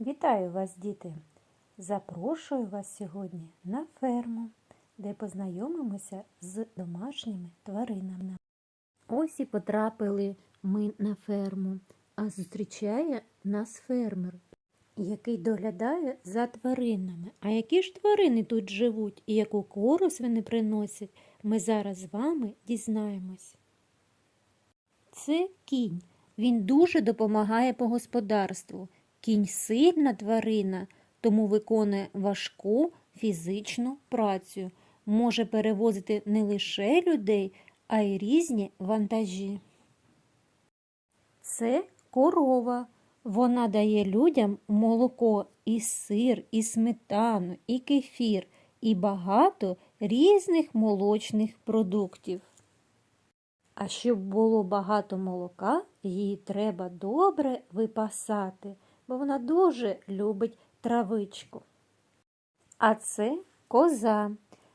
Вітаю вас, діти! Запрошую вас сьогодні на ферму, де познайомимося з домашніми тваринами. Ось і потрапили ми на ферму, а зустрічає нас фермер, який доглядає за тваринами. А які ж тварини тут живуть і яку користь вони приносять, ми зараз з вами дізнаємось. Це кінь. Він дуже допомагає по господарству. Кінь сильна тварина, тому виконує важку фізичну працю. Може перевозити не лише людей, а й різні вантажі. Це корова. Вона дає людям молоко, і сир, і сметану, і кефір, і багато різних молочних продуктів. А щоб було багато молока, її треба добре випасати, бо вона дуже любить травичку. А це коза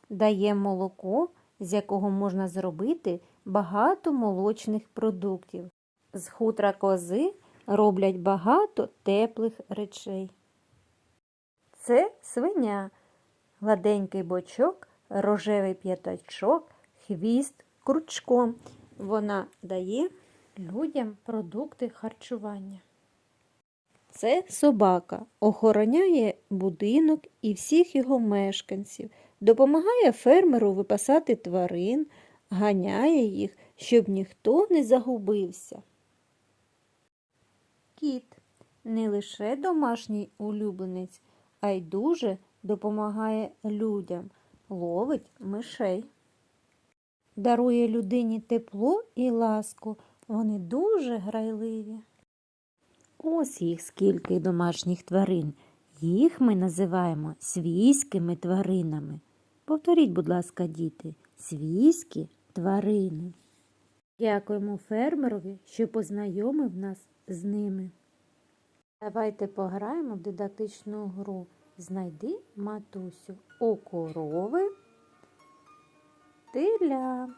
дає молоко, з якого можна зробити багато молочних продуктів. З хутра кози роблять багато теплих речей. Це свиня, гладенький бочок, рожевий п'ятачок, хвіст крючком. Вона дає людям продукти харчування. Це собака охороняє будинок і всіх його мешканців, допомагає фермеру випасати тварин, ганяє їх, щоб ніхто не загубився. Кіт не лише домашній улюбленець, а й дуже допомагає людям, ловить мишей. Дарує людині тепло і ласку, вони дуже грайливі. Ось їх скільки домашніх тварин. Їх ми називаємо свійськими тваринами. Повторіть, будь ласка, діти, свійські тварини. Дякуємо фермерові, що познайомив нас з ними. Давайте пограємо в дидактичну гру. Знайди матусю у корови теля.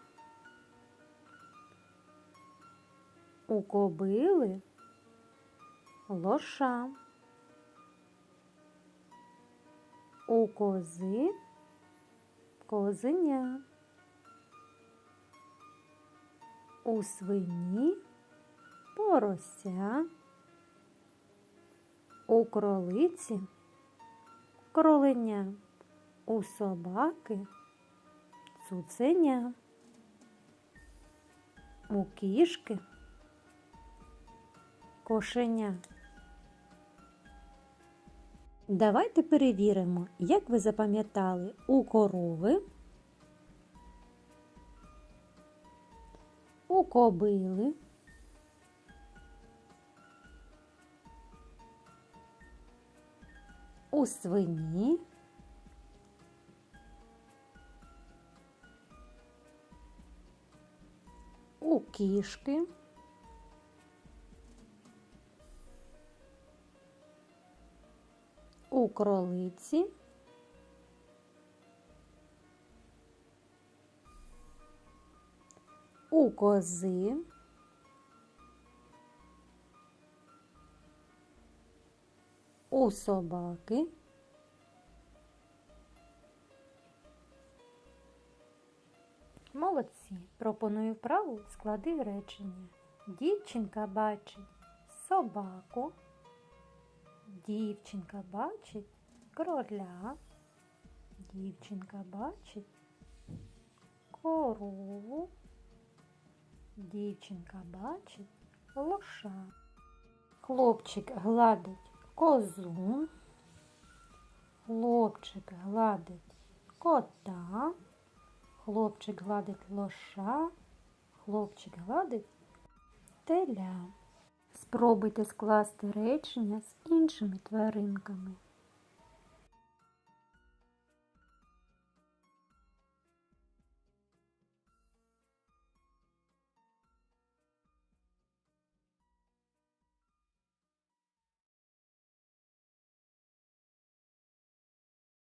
У кобили лоша. У кози козеня. У свині порося. У кролиці кроленя. У собаки цуценя. У кішки кошеня. Давайте перевіримо, як ви запам'ятали у корови, у кобили, у свині, у кішки. У кролиці, у кози, у собаки, Молодці. Пропоную вправу склади речення. Дівчинка бачить собаку. Дівчинка бачить кроля, дівчинка бачить корову, дівчинка бачить лоша. Хлопчик гладить козу, хлопчик гладить кота, хлопчик гладить лоша, хлопчик гладить теля. Спробуйте скласти речення з іншими тваринками.